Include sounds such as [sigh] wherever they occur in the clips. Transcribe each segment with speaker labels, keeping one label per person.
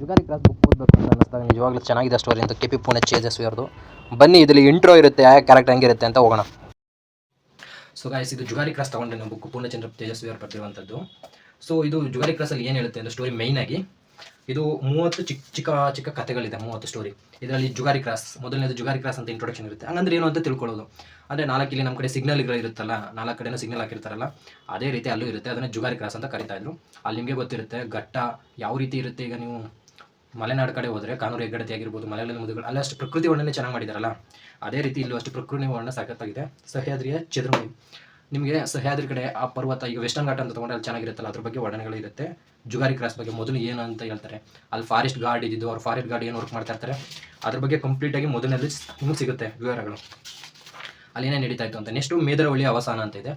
Speaker 1: Jugari cross book ಓದಬೇಕು ಅಂತ ಅನ್ನಿಸ್ದಾಗ ನಿಜವಾಗ್ಲೂ ಚೆನ್ನಾಗಿದೆ ಸ್ಟೋರಿ ಅಂತ ಕೆ ಪಿ ಪುಣೆ ಚೇಜಸ್ವಿ ಅವ್ರದ್ದು ಬನ್ನಿ ಇದರಲ್ಲಿ ಇಂಟ್ರೋ ಇರುತ್ತೆ, ಯಾವ ಕ್ಯಾರೆಕ್ಟರ್ ಹೆಂಗಿರುತ್ತೆ ಅಂತ ಹೋಗೋಣ. ಸೊ ಗಾಯಸ್ ಇದು ಜುಗಾರಿ ಕ್ರಾಸ್ ತಗೊಂಡೆ ನಾವು ಬುಕ್ ಪೂರ್ಣಚಂದ್ರ ತೇಜಸ್ವಿ ಅವರು ಬರ್ತಿರುವಂಥದ್ದು ಸೊ ಇದು ಜುಗಾರಿ ಕ್ರಾಸಲ್ಲಿ ಏನು ಹೇಳುತ್ತೆ ಅಂದರೆ ಸ್ಟೋರಿ ಮೈನ್ ಆಗಿ, ಇದು ಮೂವತ್ತು ಚಿಕ್ಕ ಚಿಕ್ಕ ಚಿಕ್ಕ ಕಥೆಗಳಿದೆ, ಮೂವತ್ತು ಸ್ಟೋರಿ ಇದರಲ್ಲಿ ಜುಗಾರಿ ಕ್ರಾಸ್ ಮೊದಲನೇದು ಜುಗಾರಿ ಕ್ರಾಸ್ ಅಂತ ಇಂಟ್ರೊಡಕ್ಷನ್ ಇರುತ್ತೆ. ಹಂಗಂದ್ರೆ ಏನು ಅಂತ ತಿಳ್ಕೊಳ್ಳೋದು. ಅಂದರೆ ನಾಲ್ಕು ಇಲ್ಲಿ ನಮ್ಮ ಕಡೆ ಸಿಗ್ನಲ್ಗಳು ಇರುತ್ತಲ್ಲ, ನಾಲ್ಕು ಕಡೆನೂ ಸಿಗ್ನಲ್ ಹಾಕಿರ್ತಾರಲ್ಲ, ಅದೇ ರೀತಿ ಅಲ್ಲೂ ಇರುತ್ತೆ, ಅದನ್ನು ಜುಗಾರಿ ಕ್ರಾಸ್ ಅಂತ ಕರಿತಾ ಇದ್ರು. ಅಲ್ಲಿ ನಿಮಗೆ ಗೊತ್ತಿರುತ್ತೆ, ಘಟ್ಟ ಯಾವ ರೀತಿ ಇರುತ್ತೆ ಈಗ ನೀವು? ಮಲೆನಾಡು ಕಡೆ ಹೋದರೆ ಕಾನೂರು ಹೆಗ್ಗಡತಿ ಆಗಿರ್ಬೋದು ಮಲೆಗಳಲ್ಲಿ ಮುದುಗಳು ಅಲ್ಲಿ ಅಷ್ಟು ಪ್ರಕೃತಿ ವರ್ಣನೆ ಚೆನ್ನಾಗಿ ಮಾಡಿದಾರಲ್ಲ? ಅದೇ ರೀತಿ ಇಲ್ಲೂ ಅಷ್ಟು ಪ್ರಕೃತಿ ವರ್ಣನೆ ಸಖತ್ತಾಗಿದೆ ಸಹ್ಯಾದ್ರಿಯ ಚದುರ್ಮುಖಿ ನಿಮಗೆ ಸಹ್ಯಾದ್ರಿ ಕಡೆ ಆ ಪರ್ವತ, ಈಗ ವೆಸ್ಟರ್ನ್ ಘಾಟ್ ಅಂತ ತೊಗೊಂಡ್ರೆ ಅಲ್ಲಿ ಚೆನ್ನಾಗಿರುತ್ತಲ್ಲ, ಅದ್ರ ಬಗ್ಗೆ ವರ್ಣನೆಗಳು ಇರುತ್ತೆ. ಜುಗಾರಿ ಕ್ರಾಸ್ ಬಗ್ಗೆ ಮೊದಲು ಏನು ಅಂತ ಹೇಳ್ತಾರೆ. ಅಲ್ಲಿ ಫಾರೆಸ್ಟ್ ಗಾರ್ಡ್ ಇದ್ದಿದ್ದು, ಅವ್ರು ಫಾರೆಸ್ಟ್ ಗಾರ್ಡ್ ಏನು ವರ್ಕ್ ಮಾಡ್ತಾ ಇರ್ತಾರೆ. ಅದ್ರ ಬಗ್ಗೆ ಕಂಪ್ಲೀಟಾಗಿ ಮೊದಲನೇದು ನಿಮಗೆ ಸಿಗುತ್ತೆ ವಿವರಗಳು. ಅಲ್ಲಿ ಏನೇನು ನಡೀತಾ ಇತ್ತು ಅಂತ. ನೆಕ್ಸ್ಟು ಮೇದರಹಳ್ಳಿ ಅವಸಾನ ಅಂತ ಇದೆ.